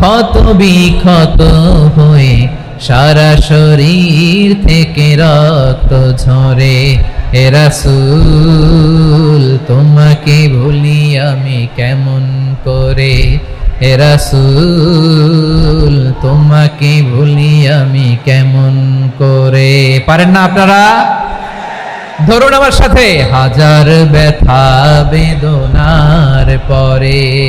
ক্ষত বিক্ষত হয়ে সারা শরীর থেকে রক্ত ঝরে। এরাসুল তোমাকে ভুলি আমি কেমন করে? এরাসুল তোমাকে ভুলি আমি কেমন করে? পারেন না আপনারা? ধরুন আমার সাথে, হাজার ব্যথা বেদনার পরে।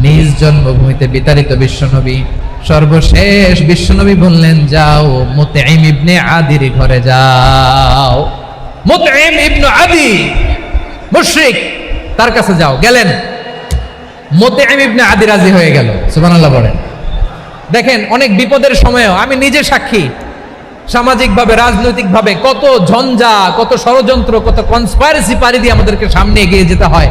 নিজ জন্মভূমিতে বিতাড়িত বিশ্বনবী, সর্বশেষ বিশ্বনবী বললেন, যাও, মুতঈম ইবনে আদির ঘরে যাও। মুতঈম ইবনে আদি, মুশরিক, তার কাছে যাও। গেলেন। মুতঈম ইবনে আদি রাজি হয়ে গেল। সুবহানাল্লাহ বলেন। দেখেন, অনেক বিপদের সময়ও আমি নিজে সাক্ষী। সামাজিকভাবে, রাজনৈতিকভাবে কত ঝঞ্ঝা, কত ষড়যন্ত্র, কত কনস্পাইরেসি পারি দিয়ে আমাদেরকে সামনে এগিয়ে যেতে হয়।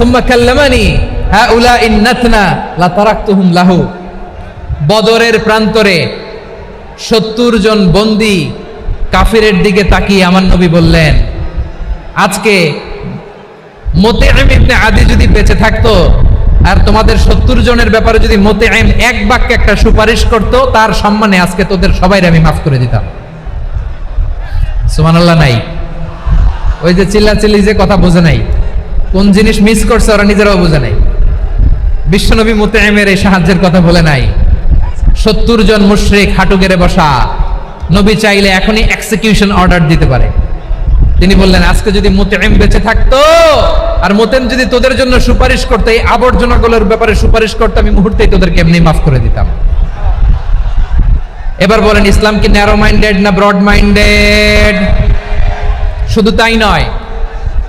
সুম্মা কাল্লামানি হাউলা ইন নাতনা লা তারাকতুহুম লাহু বদরের প্রান্তরে সত্তর জন বন্দি কাফিরের দিকে তাকিয়ে আমার নবী বললেন, আজকে মোতেম ইবনে আদি যদি বেঁচে থাকতো আর তোমাদের সত্তর জনের ব্যাপারে যদি মোতেম এক বাক্যে একটা সুপারিশ করত, তার সম্মানে আজকে তোদের সবাই আমি মাফ করে দিতাম। সুমানাল্লাহ নাই। ওই যে চিল্লাচিল্লি যে কথা বোঝে নাই। কোন জিনিস মিস করছে ওরা নিজেরাও বোঝে নাই। বিশ্বনবী মুতেমের এই সাহায্যের কথা বলে নাই। সত্তর জন মুশরিক হাঁটু গেড়ে বসা। নবী চাইলে এখনই এক্সিকিউশন অর্ডার দিতে পারে। তিনি বললেন, আজকে যদি মোতেম বেঁচে থাকতো, আর মোতেম যদি তোদের জন্য সুপারিশ করতে, এই আবর্জনাগুলোর ব্যাপারে সুপারিশ করতে, আমি মুহূর্তেই তোদেরকে এমনি মাফ করে দিতাম। এবার বলেন, ইসলাম কি ন্যারো মাইন্ডেড না ব্রড মাইন্ডেড শুধু তাই নয়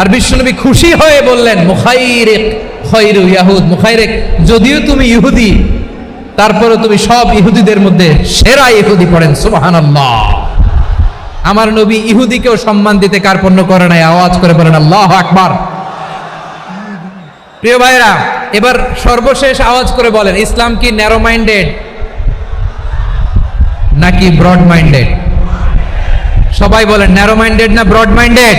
আর বিশ্বনবী খুশি হয়ে বললেন, মুখাইরেক, খৈরু ইয়াহুদ, মুখাইরেক, যদিও তুমি ইহুদি তারপরে তুমি সব ইহুদিদের মধ্যে সেরা ইহুদি পড়েন, সুবহানাল্লাহ। আমার নবী ইহুদিকেও সম্মান দিতে কার্পণ্য করে নাই, আওয়াজ করে বলেন, আল্লাহ আকবার। প্রিয় ভাইরা এবার সর্বশেষ আওয়াজ করে বলেন, ইসলাম কি ন্যারো মাইন্ডেড নাকি ব্রড মাইন্ডেড সবাই বলেন ন্যারো মাইন্ডেড না ব্রড মাইন্ডেড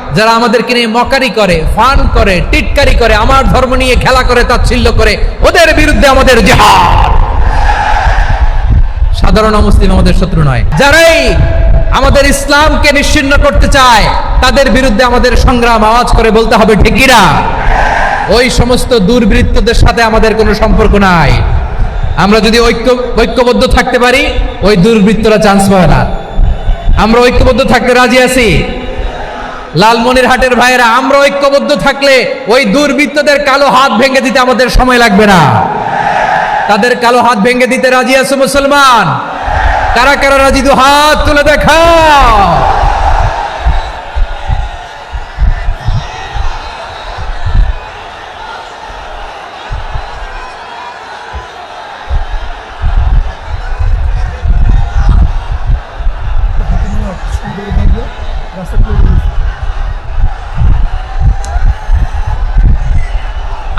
যারা আমাদেরকে নিয়ে মকারি করে, ফান করে, টিটকারি করে, আমার ধর্ম নিয়ে খেলা করে, তাচ্ছিল্য করে, ওদের বিরুদ্ধে আমাদের জেহাদ। সাধারণ মুসলিম আমাদের শত্রু নয়। যারাই আমাদের ইসলামকে নিশ্চিন্ন করতে চায়, তাদের বিরুদ্ধে আমাদের সংগ্রাম আওয়াজ করে বলতে হবে ঠিকিরা ওই সমস্ত দুর্বৃত্তদের সাথে আমাদের কোনো সম্পর্ক নাই। আমরা যদি ঐক্য, ঐক্যবদ্ধ থাকতে পারি, ওই দুর্বৃত্তরা চান্স পায় না। আমরা ঐক্যবদ্ধ থাকতে রাজি আছি। লালমনির হাটের ভাইয়েরা, আমরা ঐক্যবদ্ধ থাকলে ওই দুর্বৃত্তদের কালো হাত ভেঙে দিতে আমাদের সময় লাগবে না। তাদের কালো হাত ভেঙে দিতে রাজি আছে মুসলমান? কারা কারা রাজি? দু হাত তুলে দেখাও।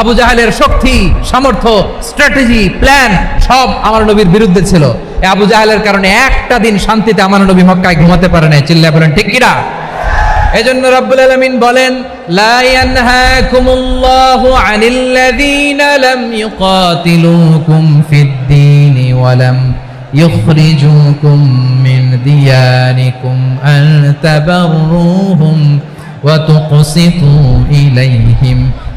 আবু জাহেলের শক্তি সামর্থ্য স্ট্র্যাটেজি প্ল্যান সব আমার নবীর বিরুদ্ধে ছিল এই আবু জাহেলের কারণে একটা দিন শান্তিতে আমার নবী মক্কায় ঘুমাতে পারে নাই চিল্লা বলেন ঠিক কিনা এজন্য রব্বুল আলামিন বলেন লা ইয়ানহাকুমুল্লাহু আনিল্লাযীনা লাম ইউকাতিলুকুম ফিদ-দীনি ওয়া লাম يخرجوكم من دياركم أن تبروهم وتقسطوا إليهم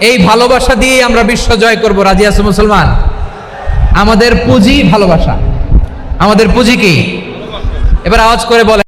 এই ভালোবাসা দিয়ে আমরা বিশ্ব জয় করব। রাজি আছে মুসলমান? আমাদের পুঁজি ভালোবাসা। আমাদের পুঁজি কি? এবার আওয়াজ করে বলে